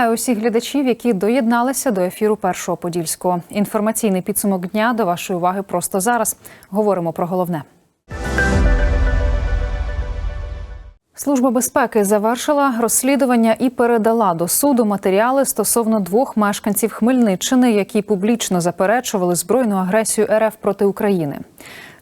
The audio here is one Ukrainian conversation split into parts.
Вітаю усіх глядачів, які доєдналися до ефіру першого подільського. Інформаційний підсумок дня до вашої уваги просто зараз. Говоримо про головне. Служба безпеки завершила розслідування і передала до суду матеріали стосовно двох мешканців Хмельниччини, які публічно заперечували збройну агресію РФ проти України.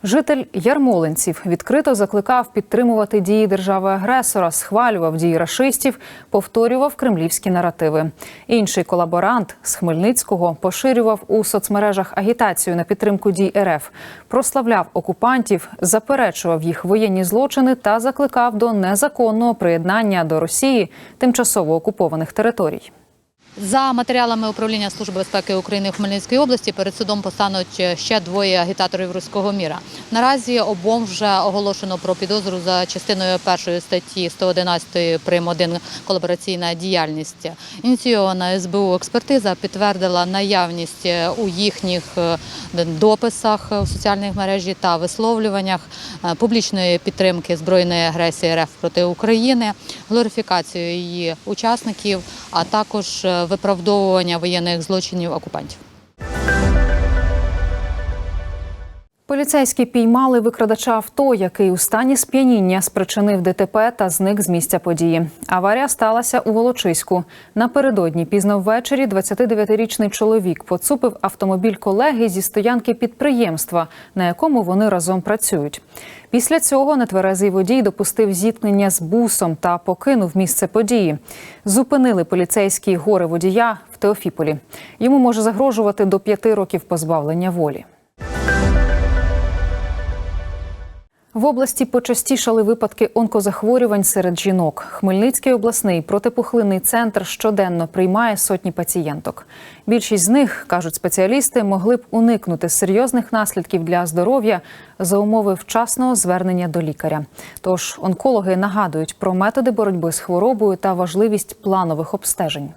Житель Ярмолинців відкрито закликав підтримувати дії держави-агресора, схвалював дії рашистів, повторював кремлівські наративи. Інший колаборант з Хмельницького поширював у соцмережах агітацію на підтримку дій РФ, прославляв окупантів, заперечував їх воєнні злочини та закликав до незаконного приєднання до Росії тимчасово окупованих територій. За матеріалами управління Служби безпеки України в Хмельницькій області перед судом постануть ще двоє агітаторів руського міра. Наразі обом вже оголошено про підозру за частиною першої статті 111 прим. 1 колабораційна діяльність. Ініційована СБУ експертиза підтвердила наявність у їхніх е, дописах в соціальних мережі та висловлюваннях е, публічної підтримки збройної агресії РФ проти України, глорифікацію її учасників, а також е, виправдовування воєнних злочинів окупантів. Поліцейські піймали викрадача авто, який у стані сп'яніння спричинив ДТП та зник з місця події. Аварія сталася у Волочиську. Напередодні пізно ввечері 29-річний чоловік поцупив автомобіль колеги зі стоянки підприємства, на якому вони разом працюють. Після цього нетверезий водій допустив зіткнення з бусом та покинув місце події. Зупинили поліцейські гори водія в Теофіполі. Йому може загрожувати до п'яти років позбавлення волі. В області почастішали випадки онкозахворювань серед жінок. Хмельницький обласний протипухлинний центр щоденно приймає сотні пацієнток. Більшість з них, кажуть спеціалісти, могли б уникнути серйозних наслідків для здоров'я за умови вчасного звернення до лікаря. Тож онкологи нагадують про методи боротьби з хворобою та важливість планових обстежень.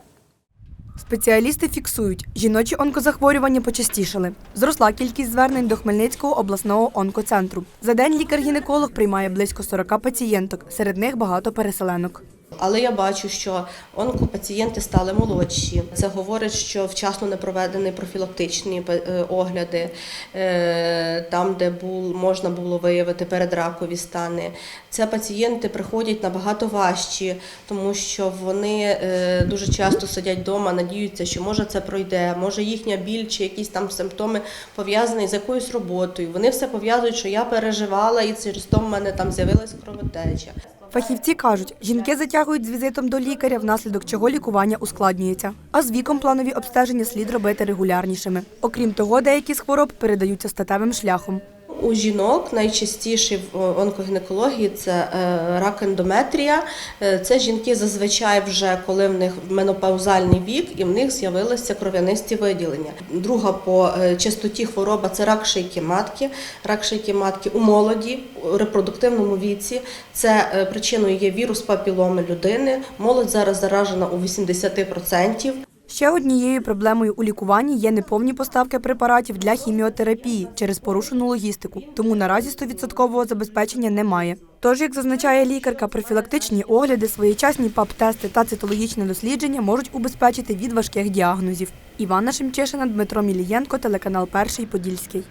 Спеціалісти фіксують, жіночі онкозахворювання почастішали. Зросла кількість звернень до Хмельницького обласного онкоцентру. За день лікар-гінеколог приймає близько 40 пацієнток, серед них багато переселенок. Але я бачу, що онкопацієнти стали молодші. Це говорить, що вчасно не проведені профілактичні е, огляди, е, там, де бул, можна було виявити передракові стани. Це пацієнти приходять набагато важчі, тому що вони е, дуже часто сидять вдома, надіються, що може це пройде, може їхня біль чи якісь там симптоми пов'язані з якоюсь роботою. Вони все пов'язують, що я переживала, і через то в мене там з'явилась кровотеча. Фахівці кажуть, жінки затягують з візитом до лікаря, внаслідок чого лікування ускладнюється. А з віком планові обстеження слід робити регулярнішими. Окрім того, деякі з хвороб передаються статевим шляхом. У жінок найчастіші в онкогінекології це е, рак ендометрія. Е, Це жінки зазвичай вже коли в них менопаузальний вік і в них з'явилися кров'янисті виділення. Друга по е, частоті хвороба це рак шийки матки. Рак шийки матки у молоді, у репродуктивному віці. Це е, причиною є вірус папіломи людини. Молодь зараз заражена у 80%. Ще однією проблемою у лікуванні є неповні поставки препаратів для хіміотерапії через порушену логістику, тому наразі 100% забезпечення немає. Тож, як зазначає лікарка, профілактичні огляди, своєчасні ПАП-тести та цитологічне дослідження можуть убезпечити від важких діагнозів. Івана Шемчишина, Дмитро Мілієнко, телеканал Перший Подільський.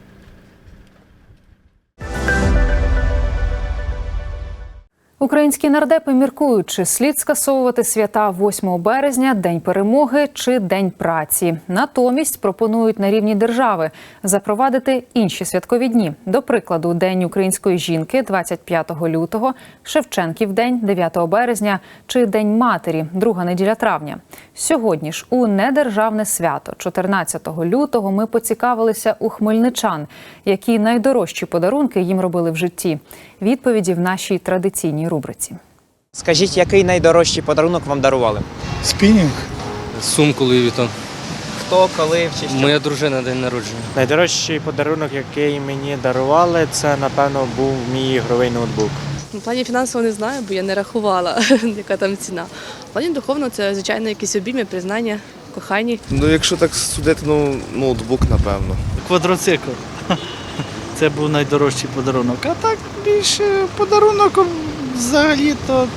Українські нардепи міркують, чи слід скасовувати свята 8 березня, День перемоги чи День праці. Натомість пропонують на рівні держави запровадити інші святкові дні. До прикладу, День української жінки 25 лютого, Шевченків день 9 березня чи День матері, друга неділя травня. Сьогодні ж у недержавне свято, 14 лютого, ми поцікавилися у хмельничан, які найдорожчі подарунки їм робили в житті. Відповіді в нашій традиційній рубриці. Скажіть, який найдорожчий подарунок вам дарували? Спінінг. Сумку Louis Vuitton. Хто, коли чи що? Моя дружина день народження. Найдорожчий подарунок, який мені дарували, це напевно був мій ігровий ноутбук. В плані фінансово не знаю, бо я не рахувала, яка там ціна. В плані духовно це, звичайно, якісь обійми, признання, кохані. Ну, якщо так судити, ну ноутбук, напевно. Квадроцикл. Це був найдорожчий подарунок. А так більше подарунок взагалі то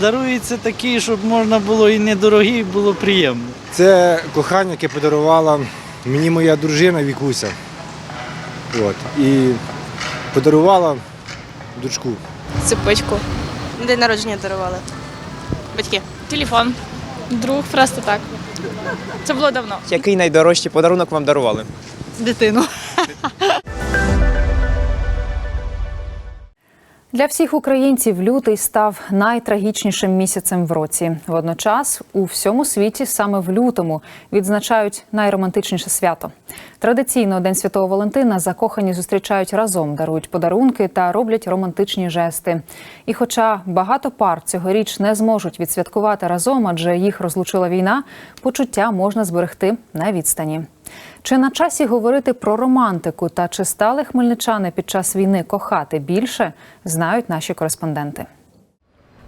даруються такі, щоб можна було і недорогі, і було приємно. Це кохання, яке подарувала мені моя дружина Вікуся. От. І подарувала дочку. Цепочку. День народження дарували. Батьки. Телефон. Друг просто так. Це було давно. Який найдорожчий подарунок вам дарували? Дитину. Для всіх українців лютий став найтрагічнішим місяцем в році. Водночас у всьому світі саме в лютому відзначають найромантичніше свято. Традиційно День Святого Валентина закохані зустрічають разом, дарують подарунки та роблять романтичні жести. І хоча багато пар цьогоріч не зможуть відсвяткувати разом, адже їх розлучила війна, почуття можна зберегти на відстані. Чи на часі говорити про романтику та чи стали хмельничани під час війни кохати більше, знають наші кореспонденти.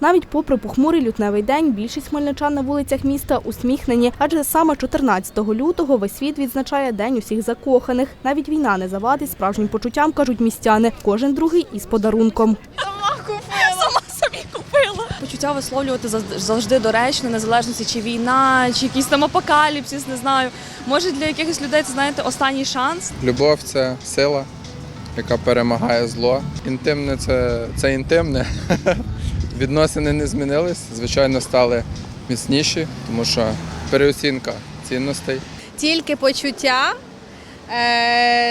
Навіть попри похмурий лютневий день, більшість хмельничан на вулицях міста усміхнені, адже саме 14 лютого весь світ відзначає День усіх закоханих. Навіть війна не завадить справжнім почуттям, кажуть містяни. Кожен другий із подарунком. Почуття висловлювати зав- завжди доречно, незалежності чи війна, чи якийсь там апокаліпсис, не знаю. Може для якихось людей це знаєте останній шанс. Любов це сила, яка перемагає зло. Інтимне це, це інтимне. Відносини не змінились, звичайно, стали міцніші, тому що переоцінка цінностей. Тільки почуття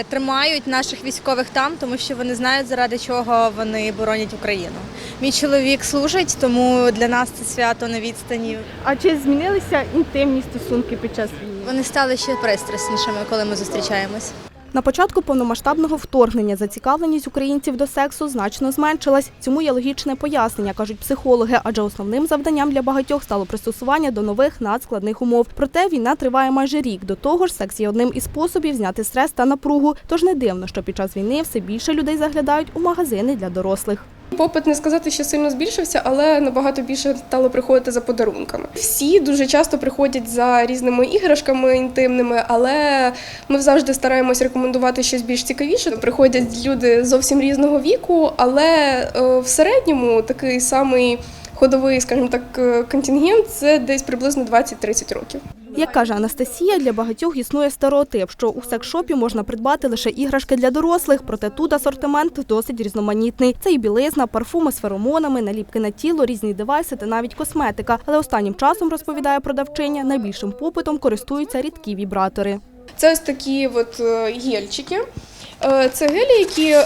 тримають наших військових там, тому що вони знають, заради чого вони боронять Україну. Мій чоловік служить, тому для нас це свято на відстані. А чи змінилися інтимні стосунки під час війни? Вони стали ще пристраснішими, коли ми зустрічаємось. На початку повномасштабного вторгнення зацікавленість українців до сексу значно зменшилась. Цьому є логічне пояснення, кажуть психологи, адже основним завданням для багатьох стало пристосування до нових надскладних умов. Проте війна триває майже рік. До того ж, секс є одним із способів зняти стрес та напругу. Тож не дивно, що під час війни все більше людей заглядають у магазини для дорослих. Попит не сказати, що сильно збільшився, але набагато більше стало приходити за подарунками. Всі дуже часто приходять за різними іграшками інтимними, але ми завжди стараємось рекомендувати щось більш цікавіше. Приходять люди зовсім різного віку, але е, в середньому такий самий ходовий, скажімо так, е, контингент це десь приблизно 20-30 років. Як каже Анастасія, для багатьох існує стереотип, що у секс-шопі можна придбати лише іграшки для дорослих, проте тут асортимент досить різноманітний. Це і білизна, парфуми з феромонами, наліпки на тіло, різні девайси та навіть косметика. Але останнім часом розповідає продавчиня, найбільшим попитом користуються рідкі вібратори. Це ось такі от е, гельчики. Е, Це гелі, які е,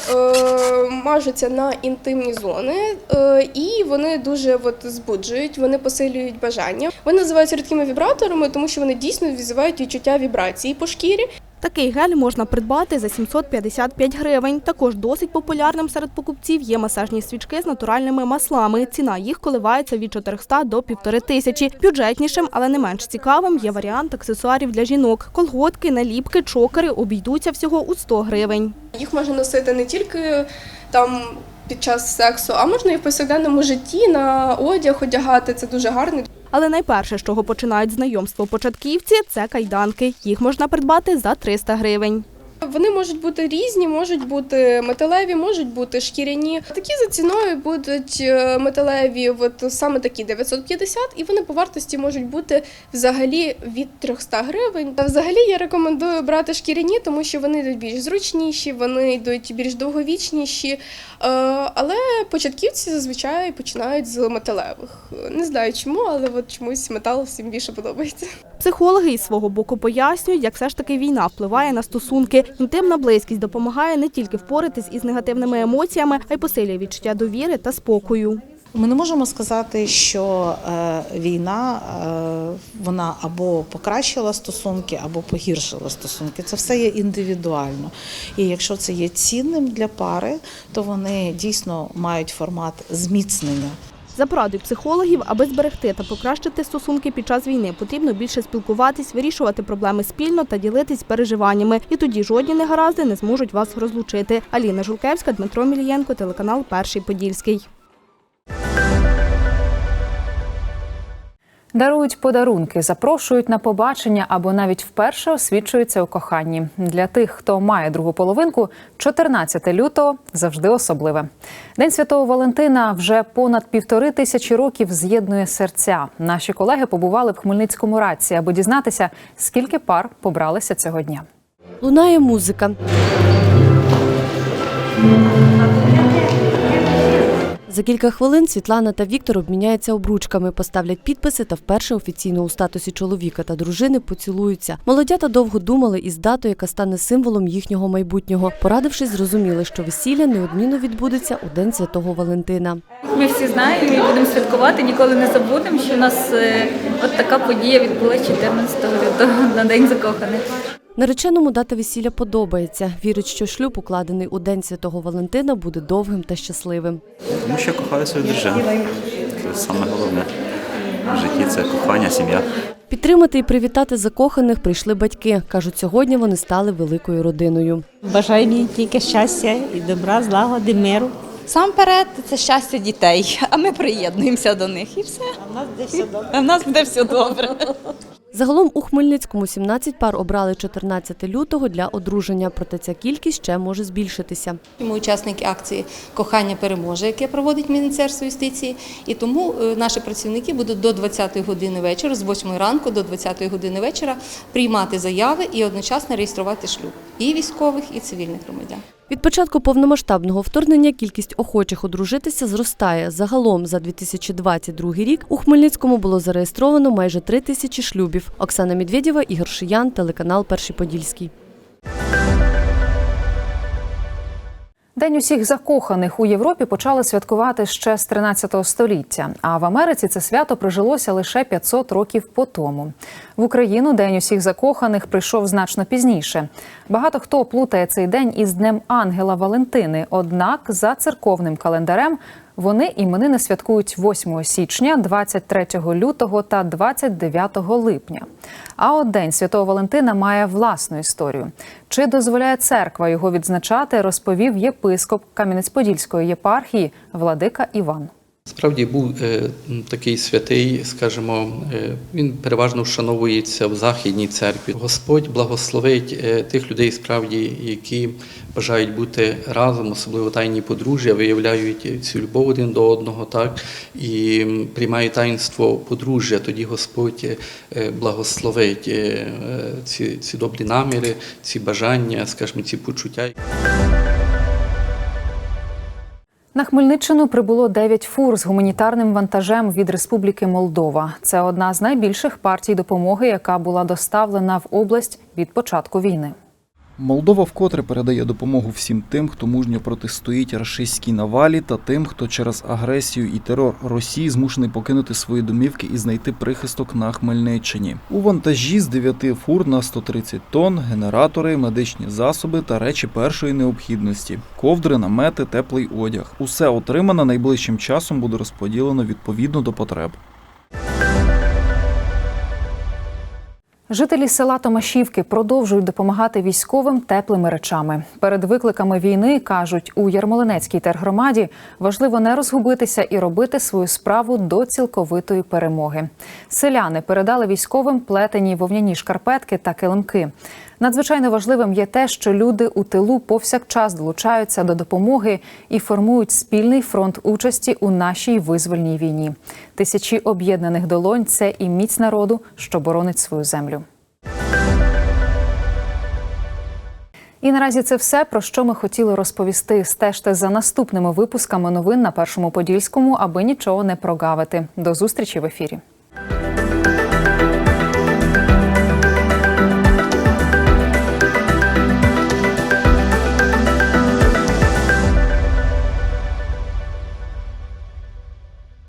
мажуться на інтимні зони, е, і вони дуже от, збуджують, вони посилюють бажання. Вони називаються рідкими вібраторами, тому що вони дійсно візивають відчуття вібрації по шкірі. Такий гель можна придбати за 755 гривень. Також досить популярним серед покупців є масажні свічки з натуральними маслами. Ціна їх коливається від 400 до 1500. Бюджетнішим, але не менш цікавим є варіант аксесуарів для жінок. Колготки, наліпки, чокери обійдуться всього у 100 гривень. Їх можна носити не тільки там під час сексу, а можна і в повсякденному житті на одяг одягати. Це дуже гарно. Але найперше, з чого починають знайомство початківці, це кайданки. Їх можна придбати за 300 гривень. Вони можуть бути різні, можуть бути металеві, можуть бути шкіряні. Такі за ціною будуть е, металеві, от саме такі 950, і вони по вартості можуть бути взагалі від 300 гривень. Та взагалі я рекомендую брати шкіряні, тому що вони йдуть більш зручніші, вони йдуть більш довговічніші. Е, Але початківці зазвичай починають з металевих. Не знаю чому, але от чомусь метал всім більше подобається. Психологи із свого боку пояснюють, як все ж таки війна впливає на стосунки. Інтимна близькість допомагає не тільки впоратись із негативними емоціями, а й посилює відчуття довіри та спокою. Ми не можемо сказати, що е, війна е, вона або покращила стосунки, або погіршила стосунки. Це все є індивідуально. І якщо це є цінним для пари, то вони дійсно мають формат зміцнення. За порадою психологів, аби зберегти та покращити стосунки під час війни, потрібно більше спілкуватись, вирішувати проблеми спільно та ділитись переживаннями. І тоді жодні негаразди не зможуть вас розлучити. Аліна Жулкевська, Дмитро Мілієнко, телеканал Перший Подільський. Дарують подарунки, запрошують на побачення або навіть вперше освічуються у коханні. Для тих, хто має другу половинку, 14 лютого завжди особливе. День святого Валентина вже понад півтори тисячі років з'єднує серця. Наші колеги побували в Хмельницькому раці, аби дізнатися, скільки пар побралися цього дня. Лунає музика. За кілька хвилин Світлана та Віктор обміняються обручками, поставлять підписи та вперше офіційно у статусі чоловіка та дружини поцілуються. Молодята довго думали із датою, яка стане символом їхнього майбутнього. Порадившись, зрозуміли, що весілля неодмінно відбудеться у день святого Валентина. Ми всі знаємо і будемо святкувати, ніколи не забудемо, що у нас е, от така подія відбулася 14 лютого на День закоханих. Нареченому дата весілля подобається. Вірить, що шлюб, укладений у день святого Валентина, буде довгим та щасливим. Тому що кохаю свою дружину. Це саме головне в житті це кохання, сім'я. Підтримати і привітати закоханих прийшли батьки. кажуть, сьогодні вони стали великою родиною. Бажаю їй тільки щастя і добра, злагоди, миру. Сам перед це щастя дітей, а ми приєднуємося до них і все. А в нас де все добре. А в нас буде все добре. Загалом у Хмельницькому 17 пар обрали 14 лютого для одруження, проте ця кількість ще може збільшитися. Ми учасники акції Кохання переможе, яке проводить Міністерство юстиції. І тому е, наші працівники будуть до 20-ї години вечора, з 8 ранку до 20-ї години вечора приймати заяви і одночасно реєструвати шлюб і військових, і цивільних громадян. Від початку повномасштабного вторгнення кількість охочих одружитися зростає. Загалом за 2022 рік у Хмельницькому було зареєстровано майже три тисячі шлюбів. Оксана Медведєва, Ігор Шиян, телеканал Перший Подільський. День усіх закоханих у Європі почали святкувати ще з 13 століття. А в Америці це свято прижилося лише 500 років по тому. В Україну День усіх закоханих прийшов значно пізніше. Багато хто плутає цей день із Днем Ангела Валентини. Однак за церковним календарем вони іменини святкують 8 січня, 23 лютого та 29 липня. А от День Святого Валентина має власну історію. Чи дозволяє церква його відзначати, розповів єпископ Кам'янець-Подільської єпархії Владика Іван. Справді був е, такий святий, скажімо, е, він переважно вшановується в Західній церкві. Господь благословить е, тих людей, справді, які бажають бути разом, особливо тайні подружжя, виявляють цю любов один до одного, так і м, приймають таїнство подружжя. Тоді Господь благословить ці, ці добрі наміри, ці бажання, скажімо, ці почуття. На Хмельниччину прибуло 9 фур з гуманітарним вантажем від Республіки Молдова. Це одна з найбільших партій допомоги, яка була доставлена в область від початку війни. Молдова вкотре передає допомогу всім тим, хто мужньо протистоїть рашистській навалі, та тим, хто через агресію і терор Росії змушений покинути свої домівки і знайти прихисток на Хмельниччині. У вантажі з 9 фур на 130 тонн, генератори, медичні засоби та речі першої необхідності: ковдри, намети, теплий одяг. Усе отримане найближчим часом буде розподілено відповідно до потреб. Жителі села Томашівки продовжують допомагати військовим теплими речами. Перед викликами війни кажуть у Ярмолинецькій тергромаді важливо не розгубитися і робити свою справу до цілковитої перемоги. Селяни передали військовим плетені вовняні шкарпетки та килимки. Надзвичайно важливим є те, що люди у тилу повсякчас долучаються до допомоги і формують спільний фронт участі у нашій визвольній війні. Тисячі об'єднаних долонь це і міць народу, що боронить свою землю. І наразі це все про що ми хотіли розповісти. Стежте за наступними випусками новин на першому подільському, аби нічого не прогавити. До зустрічі в ефірі.